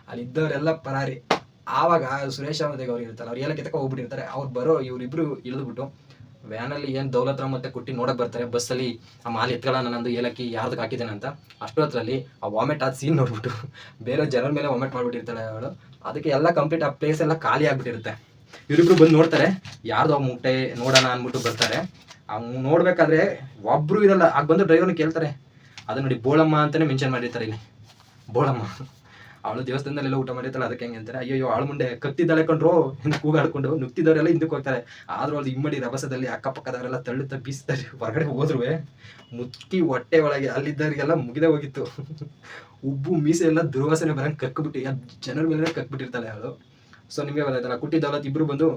Speaker 1: ಅಲ್ಲಿ ಇದ್ದವರೆಲ್ಲ ಪರಾರಿ. ಆವಾಗ ಸುರೇಶ್ ಅವರಿಗೆ ಅವ್ರು ಇರ್ತಾರೆ ಅವ್ರು ಎಲ್ಲ ತಕ ಹೋಗ್ಬಿಟ್ಟಿರ್ತಾರೆ. ಅವ್ರು ಬರೋ ಇವರಿಬ್ರು ಇಳಿದ್ಬಿಟ್ಟು ವ್ಯಾನಲ್ಲಿ ಏನು ದೌಲತ್ರ ಮತ್ತೆ ಕುಟ್ಟಿ ನೋಡಕ್ ಬರ್ತಾರೆ, ಬಸ್ಸಲ್ಲಿ ಆ ಮಾಲ್ ಎತ್ಕೊಳ್ಳೋಣ ನಂದು ಏಲಕ್ಕಿ ಯಾರ್ದಕ್ಕೆ ಹಾಕಿದ್ದೇನೆ ಅಂತ. ಅಷ್ಟೊತ್ತರಲ್ಲಿ ಆ ವಾಮಿಟ್ ಆದ ಸೀನ್ ನೋಡ್ಬಿಟ್ಟು ಬೇರೆ ಜನರ ಮೇಲೆ ವಾಮಿಟ್ ಮಾಡ್ಬಿಟ್ಟಿರ್ತಾಳೆ ಅವಳು. ಅದಕ್ಕೆ ಎಲ್ಲ ಕಂಪ್ಲೀಟ್ ಆ ಪ್ಲೇಸ್ ಎಲ್ಲ ಖಾಲಿ ಆಗ್ಬಿಟ್ಟಿರುತ್ತೆ. ಇವರಿಬ್ರು ಬಂದು ನೋಡ್ತಾರೆ. ಯಾರ್ದೋ ಮುಟ್ಟೆ ನೋಡೋಣ ಅಂದ್ಬಿಟ್ಟು ಬರ್ತಾರೆ. ಅವ್ನು ನೋಡ್ಬೇಕಾದ್ರೆ ಒಬ್ರು ಇರಲ್ಲ. ಆಗ ಬಂದು ಡ್ರೈವರ್ನ ಕೇಳ್ತಾರೆ. ಅದು ನೋಡಿ ಬೋಳಮ್ಮ ಅಂತಾನೆ ಮೆನ್ಷನ್ ಮಾಡಿರ್ತಾರೆ ಇಲ್ಲಿ. ಬೋಳಮ್ಮ. ಅವಳು ದೇವಸ್ಥಾನದಲ್ಲೆಲ್ಲ ಊಟ ಮಾಡಿರ್ತಾಳೆ. ಅದಕ್ಕೆ ಹೆಂಗೆ ಅಂತಾರೆ ಅಯ್ಯೋ ಆಳು ಮುಂದೆ ಕತ್ತಿದ್ದಾಳೆ ಕಂಡ್ರು ಕೂಗಾಡ್ಕೊಂಡು ನುಗ್ತಿದ್ದವರೆಲ್ಲ ಹಿಂದಕ್ಕೆ ಹೋಗ್ತಾರೆ. ಆದ್ರೂ ಅಲ್ಲಿ ಇಮ್ಮಡಿ ರಭಸದಲ್ಲಿ ಅಕ್ಕಪಕ್ಕದವರೆಲ್ಲ ತಳ್ಳು ಬೀಸ್ತಾರೆ. ಹೊರಗಡೆ ಹೋದ್ರು ಮುತ್ತಿ ಹೊಟ್ಟೆ ಒಳಗೆ ಅಲ್ಲಿದ್ದವರಿಗೆಲ್ಲ ಮುಗಿದೇ ಹೋಗಿತ್ತು. ಉಬ್ಬು ಮೀಸೆ ಎಲ್ಲ ದುರ್ವಾಸನೆ ಬರಂಗೆ ಕಕ್ಬಿಟ್ಟು ಜನರ ಮೇಲೆ ಕಕ್ಬಿಟ್ಟಿರ್ತಾಳೆ ಅವಳು. ಸೊ ನಿಮಗೆ ಗೊತ್ತಾಯ್ತಲ್ಲ ಕುಟ್ಟಿ ದೌಲತ್ ಇಬ್ರು ಬಂದು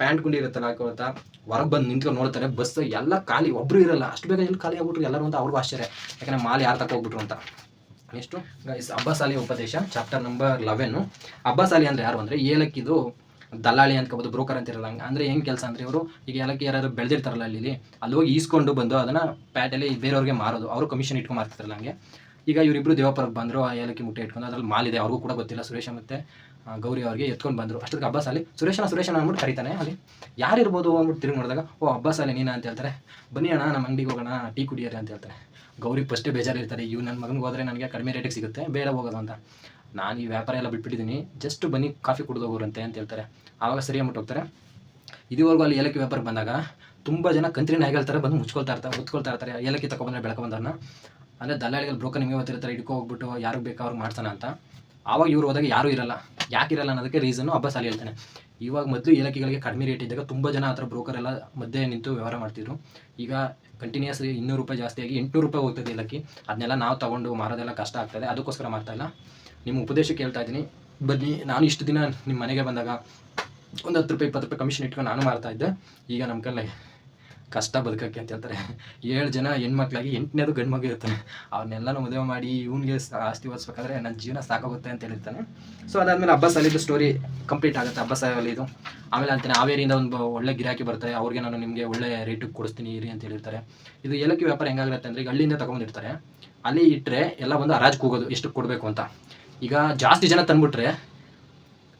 Speaker 1: ಪ್ಯಾಂಟ್ ಗುಂಡಿ ಇರುತ್ತಲ್ಲ ಹಾಕೊಳ್ತಾ ಹೊರಗೆ ಬಂದು ನಿಂತ್ಕೊಂಡು ನೋಡ್ತಾರೆ ಬಸ್ ಎಲ್ಲ ಖಾಲಿ, ಒಬ್ರು ಇರಲ್ಲ. ಅಷ್ಟು ಬೇಗ ಎಲ್ಲಿ ಖಾಲಿ ಆಗ್ಬಿಟ್ರು ಎಲ್ಲರೂ ಅಂತ ಅವ್ರಿಗೂ ಆಶ್ಚರ್ಯ. ಯಾಕಂದ್ರೆ ಮಾಲ್ ಯಾರು ತಕ್ಕ ಹೋಗ್ಬಿಟ್ರು ಅಂತ. ನೆಕ್ಸ್ಟು ಗೈಸ್ ಅಬ್ಬಾಸ್ ಅಲಿ ಉಪದೇಶ chapter number eleven Abbas Ali ಅಂದ್ರೆ ಯಾರು ಅಂದರೆ ಏಲಕ್ಕಿದು ದಲ್ಲಾಳಿ ಅನ್ಕೋಬೋದು ಬ್ರೋಕರ್ ಅಂತ ಇರಲ್ಲ ಅಂದ್ರೆ ಹೆಂಗ್ ಕೆಲಸ ಅಂದರೆ ಇವರು, ಈಗ ಏಲಕ್ಕಿ ಯಾರು ಬೆಳೆದಿರ್ತಾರಲ್ಲ ಅಲ್ಲಿ ಅಲ್ಲಿ ಹೋಗಿ ಈಸ್ಕೊಂಡು ಬಂದು ಅದನ್ನ ಪ್ಯಾಟಲ್ಲಿ ಬೇರೆಯವ್ರಿಗೆ ಮಾರೋದು. ಅವರು ಕಮಿಷನ್ ಇಟ್ಕೊಂಡು ಮಾರ್ತಿರ್ತಾರಲ್ಲ ಹಂಗೆ. ಈಗ ಇವರಿಬ್ರು ದೇವಪುರಕ್ಕೆ ಬಂದರು, ಆ ಏಲಕ್ಕಿ ಮುಟ್ಟೆ ಇಟ್ಕೊಂಡು, ಅದ್ರಲ್ಲಿ ಮಾಲ್ ಇದೆ, ಅವ್ರಿಗೂ ಕೂಡ ಗೊತ್ತಿಲ್ಲ ಸುರೇಶ ಮತ್ತೆ ಗೌರಿ ಅವ್ರಿಗೆ ಎತ್ಕೊಂಡು ಬಂದರು. ಅಷ್ಟೊತ್ತಿಗೆ ಅಬ್ಬಾಸ್ ಅಲ್ಲಿ ಸುರೇಶನ ಸುರೇಶನ ಅಂದ್ಬಿಟ್ಟು ಕರಿತಾನೆ. ಅಲ್ಲಿ ಯಾರಿರ್ಬೋದು ಅಂದ್ಬಿಟ್ಟು ತಿರುಗಿ ನೋಡಿದಾಗ, ಓ ಅಬ್ಬಾಸ್ ಅಲ್ಲಿ ನೀನಾ ಅಂತ ಹೇಳ್ತಾರೆ. ಬನ್ನಿ ಅಣ್ಣ, ನಮ್ಮ ಅಂಗಡಿಗೆ ಹೋಗೋಣ, ಟೀ ಕುಡಿಯೋರಿ ಅಂತ ಹೇಳ್ತಾರೆ. ಗೌರಿ ಫಸ್ಟೇ ಬೇಜಾರಿರ್ತಾರೆ ಇವ್ ನನ್ನ ಮಗನಿಗೆ ಹೋದ್ರೆ ನನಗೆ ಕಡಿಮೆ ರೇಟಿಗೆ ಸಿಗುತ್ತೆ, ಬೇಡ ಹೋಗೋದು ಅಂತ. ನಾನು ಈ ವ್ಯಾಪಾರ ಎಲ್ಲ ಬಿಟ್ಬಿಟ್ಟಿದ್ದೀನಿ ಜಸ್ಟ್ ಬನ್ನಿ ಕಾಫಿ ಕುಡಿದು ಹೋಗೋರಂತೆ ಅಂತ ಹೇಳ್ತಾರೆ. ಆವಾಗ ಸರಿ ಅಂದ್ಬಿಟ್ಟು ಹೋಗ್ತಾರೆ. ಇದುವರೆಗೂ ಅಲ್ಲಿ ಏಲಕ್ಕಿ ವ್ಯಾಪಾರಕ್ಕೆ ಬಂದಾಗ, ತುಂಬ ಜನ ಕಂತ್ರಿನ ಹೇಳ್ತಾರೆ ಬಂದು ಮುಚ್ಕೊಳ್ತಾ ಇರ್ತಾರೆ ಮುಚ್ಕೊಳ್ತಾ ಇರ್ತಾರೆ. ಏಲಕ್ಕಿ ತಗೊಬಂದ್ರೆ ಬೆಳಕ ಅಂದರೆ ದಲ್ಲಾಳಿಗಳು ಬ್ರೋಕರ್ ನಿಮಗೆ ಗೊತ್ತಿರ್ತಾರೆ ಹಿಡ್ಕೊ ಹೋಗ್ಬಿಟ್ಟು ಯಾರಿಗೆ ಬೇಕು ಅವ್ರಿಗೆ ಮಾಡ್ತಾನೆ ಅಂತ. ಆವಾಗ ಇವ್ರು ಹೋದಾಗ ಯಾರೂ ಇರಲ್ಲ. ಯಾಕಿರಲ್ಲ ಅನ್ನೋದಕ್ಕೆ ರೀಸನ್ನು ಅಬ್ಬಸ್ ಅಲ್ಲಿ ಹೇಳ್ತಾನೆ. ಇವಾಗ ಮೊದಲು ಏಲಕ್ಕಿಗಳಿಗೆ ಕಡಿಮೆ ರೇಟ್ ಇದ್ದಾಗ ತುಂಬ ಜನ ಹತ್ರ ಬ್ರೋಕರ್ ಎಲ್ಲ ಮಧ್ಯೆ ನಿಂತು ವ್ಯವಹಾರ ಮಾಡ್ತಿದ್ರು. ಈಗ ಕಂಟಿನ್ಯೂಸ್ ಇನ್ನೂರು ರೂಪಾಯಿ ಜಾಸ್ತಿಯಾಗಿ ಎಂಟುನೂರು ರೂಪಾಯಿ ಹೋಗ್ತದೆ ಏಲಕ್ಕಿ. ಅದನ್ನೆಲ್ಲ ನಾವು ತೊಗೊಂಡು ಮಾರೋದೆಲ್ಲ ಕಷ್ಟ ಆಗ್ತದೆ. ಅದಕ್ಕೋಸ್ಕರ ಮಾಡ್ತಾ ಇಲ್ಲ. ನಿಮ್ಮ ಉಪದೇಶ ಹೇಳ್ತಾ ಇದ್ದೀನಿ. ಬನ್ನಿ, ನಾನು ಇಷ್ಟು ದಿನ ನಿಮ್ಮ ಮನೆಗೆ ಬಂದಾಗ ಒಂದು ಹತ್ತು ರೂಪಾಯಿ, ಇಪ್ಪತ್ತು ರೂಪಾಯಿ ಕಮಿಷನ್ ಇಟ್ಕೊಂಡು ನಾನು ಮಾರ್ತಾ ಇದ್ದೆ. ಈಗ ನಮ್ಮ ಕೈಲಿ ಕಷ್ಟ ಬದುಕಕ್ಕೆ ಅಂತ ಹೇಳ್ತಾರೆ. ಏಳು ಜನ ಹೆಣ್ಮಕ್ಳಾಗಿ ಎಂಟನೇದು ಗಂಡು ಮಗು ಇರ್ತಾನೆ. ಅವ್ರನ್ನೆಲ್ಲನೂ ಮದುವೆ ಮಾಡಿ ಇವನಿಗೆ ಆಸ್ತಿ ಓದಿಸ್ಬೇಕಾದ್ರೆ ನನ್ನ ಜೀವನ ಸಾಕಾಗುತ್ತೆ ಅಂತ ಹೇಳಿರ್ತಾನೆ. ಸೊ ಅದಾದಮೇಲೆ ಹಬ್ಬ ಅಲಿದು ಸ್ಟೋರಿ ಕಂಪ್ಲೀಟ್ ಆಗುತ್ತೆ ಅಬ್ಬಾಸ್ ಇದು ಆಮೇಲೆ ಅಂತಾನೆ ಹಾವೇರಿಯಿಂದ ಒಂದು ಒಳ್ಳೆ ಗಿರಾಕಿ ಬರ್ತಾರೆ, ಅವ್ರಿಗೆ ನಾನು ನಿಮಗೆ ಒಳ್ಳೆ ರೇಟಿಗೆ ಕೊಡಿಸ್ತೀನಿ, ಇರಿ ಅಂತ ಹೇಳಿರ್ತಾರೆ. ಇದು ಏಲಕ್ಕಿ ವ್ಯಾಪಾರ ಹೆಂಗಾಗುತ್ತೆ ಅಂದರೆ ಈಗ ಹಳ್ಳಿಯಿಂದ ತಗೊಂಡಿರ್ತಾರೆ ಅಲ್ಲಿ ಇಟ್ಟರೆ ಎಲ್ಲ ಬಂದು ಹರಾಜು ಕೂಗೋದು, ಎಷ್ಟು ಕೊಡಬೇಕು ಅಂತ. ಈಗ ಜಾಸ್ತಿ ಜನ ತಂದ್ಬಿಟ್ರೆ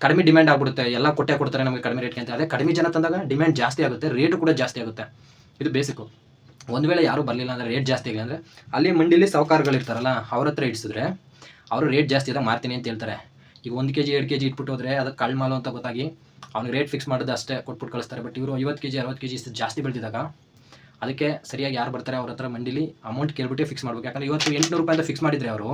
Speaker 1: ಕಡಿಮೆ ಡಿಮ್ಯಾಂಡ್ ಆಗ್ಬಿಡುತ್ತೆ, ಎಲ್ಲ ಕೊಟ್ಟೆ ಕೊಡ್ತಾರೆ ನಮಗೆ ಕಡಿಮೆ ರೇಟ್ಗೆ ಅಂತ. ಅದೇ ಕಡಿಮೆ ಜನ ತಂದಾಗ ಡಿಮ್ಯಾಂಡ್ ಜಾಸ್ತಿ ಆಗುತ್ತೆ ರೇಟು ಕೂಡ ಜಾಸ್ತಿ ಆಗುತ್ತೆ. ಇದು ಬೇಸಿಕ್ಕು ಒಂದು ವೇಳೆ ಯಾರೂ ಬರಲಿಲ್ಲ ಅಂದರೆ ರೇಟ್ ಜಾಸ್ತಿ ಆಗಿದೆ ಅಂದರೆ ಅಲ್ಲಿ ಮಂಡಿಲಿ ಸಾವುಕಾರಗಳಿರ್ತಾರಲ್ಲ ಅವ್ರ ಹತ್ರ ಇಡಿಸಿದ್ರೆ ಅವರು ರೇಟ್ ಜಾಸ್ತಿ ಇದೆ ಮಾರ್ತೀನಿ ಅಂತ ಹೇಳ್ತಾರೆ. ಈಗ ಒಂದು ಕೆ ಜಿ ಎರಡು ಕೆ ಜಿ ಇಟ್ಬಿಟ್ಟು ಹೋದರೆ ಅದಕ್ಕೆ ಕಳ್ಳು ಮಾಲು ಅಂತ ಗೊತ್ತಾಗಿ ಅವ್ನಿಗೆ ರೇಟ್ ಫಿಕ್ಸ್ ಮಾಡೋದು ಅಷ್ಟೇ ಕೊಟ್ಬಿಟ್ಟು ಕಳಿಸ್ತಾರೆ. ಬಟ್ ಇವರು ಐವತ್ತು ಕೆ ಜಿ ಅರವತ್ತು ಕೆ ಜಿ ಜಾಸ್ತಿ ಬೆಳೆದಿದ್ದಾಗ ಅದಕ್ಕೆ ಸರಿಯಾಗಿ ಯಾರು ಬರ್ತಾರೆ ಅವ್ರ ಹತ್ರ ಮಂಡಿಲಿ ಅಮೌಂಟ್ ಕೇಳ್ಬಿಟ್ಟು ಫಿಕ್ಸ್ ಮಾಡ್ಬೇಕು. ಯಾಕಂದ್ರೆ ಇವತ್ತು ಎಂಟುನೂರು ಅಂತ ಫಿಕ್ಸ್ ಮಾಡಿದರೆ ಅವರು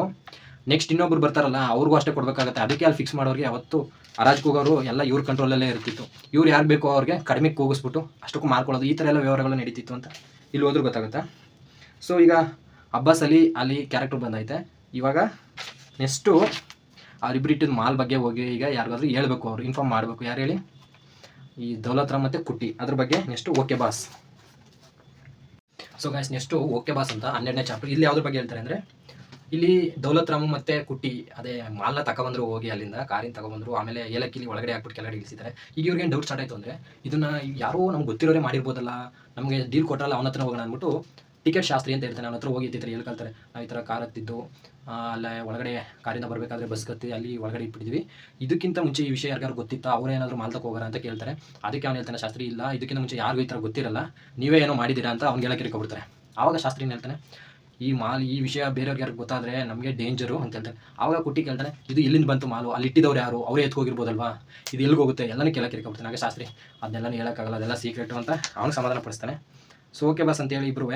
Speaker 1: ನೆಕ್ಸ್ಟ್ ಇನ್ನೊಬ್ರು ಬರ್ತಾರಲ್ಲ, ಅವ್ರಿಗೂ ಅಷ್ಟೇ ಕೊಡಬೇಕಾಗುತ್ತೆ. ಅದಕ್ಕೆ ಅಲ್ಲಿ ಫಿಕ್ಸ್ ಮಾಡೋರಿಗೆ ಅವತ್ತು ಅರಾಜ್ ಕೂಗೋರು ಎಲ್ಲ ಇವ್ರ ಕಂಟ್ರೋಲಲ್ಲೇ ಇರ್ತಿತ್ತು. ಇವ್ರು ಯಾರು ಬೇಕೋ ಅವ್ರಿಗೆ ಕಡಿಮೆ ಕೂಗಿಸ್ಬಿಟ್ಟು ಅಷ್ಟಕ್ಕೂ ಮಾರ್ಕೊಳ್ಳೋದು. ಈ ಥರ ಎಲ್ಲ ವ್ಯವಹಾರಗಳು ನಡೀತಿತ್ತು ಅಂತ ಇಲ್ಲಿ ಹೋದ್ರೂ ಗೊತ್ತಾಗುತ್ತೆ? ಸೊ ಈಗ ಅಬ್ಬಾಸ್ ಅಲಿ ಅಲ್ಲಿ ಕ್ಯಾರೆಕ್ಟರ್ ಬಂದೈತೆ. ಇವಾಗ ನೆಕ್ಸ್ಟು ಅವ್ರಿಬ್ರು ಮಾಲ್ ಬಗ್ಗೆ ಹೋಗಿ ಈಗ ಯಾರಿಗಾದ್ರೂ ಹೇಳ್ಬೇಕು, ಅವ್ರು ಇನ್ಫಾರ್ಮ್ ಮಾಡಬೇಕು. ಯಾರು ಹೇಳಿ? ಈ ದೌಲತ್ ರಾಮ್ ಮತ್ತು ಕುಟ್ಟಿ. ಅದ್ರ ಬಗ್ಗೆ next okay boss. So guys next okay boss ಅಂತ ಹನ್ನೆರಡನೇ ಚಾಪ್ಟರ್ ಇಲ್ಲಿ ಯಾವ್ದ್ರ ಬಗ್ಗೆ ಹೇಳ್ತಾರೆ ಅಂದರೆ ಇಲ್ಲಿ ದೌಲತ್ ರಾಮ್ ಮತ್ತೆ ಕುಟ್ಟಿ, ಅದೇ ಮಾಲ್ನ ತಗೊಬಂದ್ರು ಹೋಗಿ ಅಲ್ಲಿಂದ, ಕಾರಿನ ತಗೊಬಂದ್ರು ಆಮೇಲೆ ಏಲಕ್ಕಿಲಿ ಒಳಗಡೆ ಹಾಕ್ಬಿಟ್ಟು ಕೆಳಗಡೆ ಇಳಿಸಿದ್ದಾರೆ. ಈಗ ಇವ್ರಿಗೆ ಡೌಟ್ ಸ್ಟಾರ್ಟ್ ಆಯ್ತು ಅಂದರೆ, ಇದನ್ನ ಯಾರೋ ನಮ್ಗೆ ಗೊತ್ತಿರೋರೇ ಮಾಡಿರ್ಬೋದಲ್ಲ, ನಮಗೆ ಡೀಲ್ ಕೊಟ್ಟರಲ್ಲ ಅವನ ಹತ್ರ ಹೋಗೋಣ ಅಂದ್ಬಿಟ್ಟು ಟಿಕೆಟ್ ಶಾಸ್ತ್ರಿ ಅಂತ ಹೇಳ್ತಾನೆ ಅವನ ಹತ್ರ ಹೋಗಿ ಇತ್ತಿದ್ರೆ ಎಲ್ಲಿ ಕಲ್ತಾರೆ ನಾವು ಈ ಥರ ಕಾರ್ ಹತ್ತಿದ್ದು ಅಲ್ಲ ಒಳಗಡೆ ಕಾರಿಂದ ಬರಬೇಕಾದ್ರೆ ಬಸ್ ಕತ್ತಿ ಅಲ್ಲಿ ಒಳಗಡೆ ಇಟ್ಬಿಟ್ಟಿದ್ವಿ. ಇದಕ್ಕಿಂತ ಮುಂಚೆ ಈ ವಿಷಯ ಯಾರಿಗಾರು ಗೊತ್ತಿತ್ತಾ? ಅವರೇನಾದ್ರು ಮಾಲ್ತಕ್ಕೆ ಹೋಗೋಣ ಅಂತ ಕೇಳ್ತಾರೆ. ಅದಕ್ಕೆ ಅವ್ನು ಹೇಳ್ತಾನೆ, ಶಾಸ್ತ್ರಿ, ಇಲ್ಲ, ಇದಕ್ಕಿಂತ ಮುಂಚೆ ಯಾರಿಗೂ ಈ ಥರ ಗೊತ್ತಿರಲ್ಲ, ನೀವೇ ಏನೋ ಮಾಡಿದ್ದೀರಾ ಅಂತ ಅವ್ನಿಗೆ ಹೇಳಕ್ಕೆ ಕೊಡ್ತಾರೆ ಆವಾಗ ಶಾಸ್ತ್ರಿ ಹೇಳ್ತಾನೆ ಈ ಮಾಲ್, ಈ ವಿಷಯ ಬೇರೆಯವ್ರಿಗೆ ಯಾರಿಗೆ ಗೊತ್ತಾದ್ರೆ ನಮಗೆ ಡೇಂಜರು ಅಂತ ಹೇಳ್ತಾರೆ. ಆವಾಗ ಕುಟ್ಟಿ ಕೇಳ್ತಾನೆ, ಇದು ಎಲ್ಲಿಂದ ಬಂತು ಮಾಲು? ಅಲ್ಲಿ ಇಟ್ಟಿದ್ದವ್ರು ಯಾರು? ಅವರೇ ಎತ್ಕೋಗಿರ್ಬೋದಲ್ವಾ ಇದು ಎಲ್ಲಿಗೆ ಹೋಗುತ್ತೆ? ಎಲ್ಲನೂ ಕೇಳಕ್ಕೆ ಇರ್ಕೊಬಿಡ್ತಾನೆ ಹಾಗೆ ಶಾಸ್ತ್ರಿ ಅದನ್ನೆಲ್ಲ ಹೇಳೋಕ್ಕಾಗಲ್ಲ ಅದೆಲ್ಲ ಸೀಕ್ರೆಟು ಅಂತ ಅವನು ಸಮಾಧಾನ ಪಡಿಸ್ತಾನೆ. ಸೊ ಓಕೆ ಬಸ್ ಅಂತೇಳಿ ಇಬ್ರು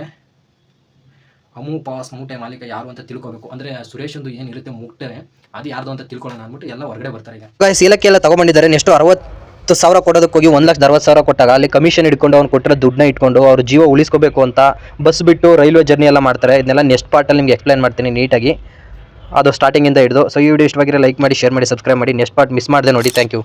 Speaker 1: ಅಮು ಪಾಸ್ ಮೂಟೆ ಮಾಲೀಕ ಯಾರು ಅಂತ ತಿಳ್ಕೊಬೇಕು. ಅಂದ್ರೆ ಸುರೇಶ್ ಒಂದು ಏನಿರುತ್ತೆ ಮುಟ್ಟೆ ಅದು ಯಾರ್ದು ಅಂತ ತಿಳ್ಕೊಳ್ಳೋಣ ಅಂದ್ಬಿಟ್ಟು ಎಲ್ಲ ಹೊರಗಡೆ ಬರ್ತಾರೆ ಈಗ.
Speaker 2: ಗಾಯ್ಸ್ ಏಲಕ್ಕಿ ಎಲ್ಲ ತಗೊಂಡಿದ್ದಾರೆ ನೆಕ್ಸ್ಟ್ ಅರವತ್ತು ಹತ್ತು ಸಾವಿರ ಕೊಡೋದಕ್ಕೆ ಹೋಗಿ ಒಂದು ಲಕ್ಷದ ಅರವತ್ತು ಸಾವಿರ ಕೊಟ್ಟಾಗ ಅಲ್ಲಿ ಕಮಿಷನ್ ಇಟ್ಕೊಂಡು ಅವ್ನು ಕೊಟ್ಟಿರೋ ದುಡ್ಡನ್ನ ಇಟ್ಕೊಂಡು ಅವ್ರ ಜೀವ ಉಳಿಸ್ಕೋಬೇಕು ಅಂತ ಬಸ್ ಬಿಟ್ಟು ರೈಲ್ವೆ ಜರ್ನಿ ಎಲ್ಲ ಮಾಡ್ತಾರೆ. ಇದನ್ನೆಲ್ಲ ನೆಕ್ಸ್ಟ್ ಪಾರ್ಟಲ್ಲಿ ನಿಮ್ಗೆ ಎಕ್ಸ್ಪ್ಲೈನ್ ಮಾಡ್ತೀನಿ ನೀಟಾಗಿ. ಅದು ಸ್ಟಾರ್ಟಿಂಗಿಂದ ಹಿಡಿದು. ಸೊ ಈ ವಿಡಿಯೋ ಇಷ್ಟವಾಗಿರೋ ಲೈಕ್ ಮಾಡಿ ಶೇರ್ ಮಾಡಿ ಸಬ್ಸ್ಕ್ರೈಬ್ ಮಾಡಿ. ನೆಕ್ಸ್ಟ್ ಪಾರ್ಟ್ ಮಿಸ್ ಮಾಡಿದೆ ನೋಡಿ. Thank you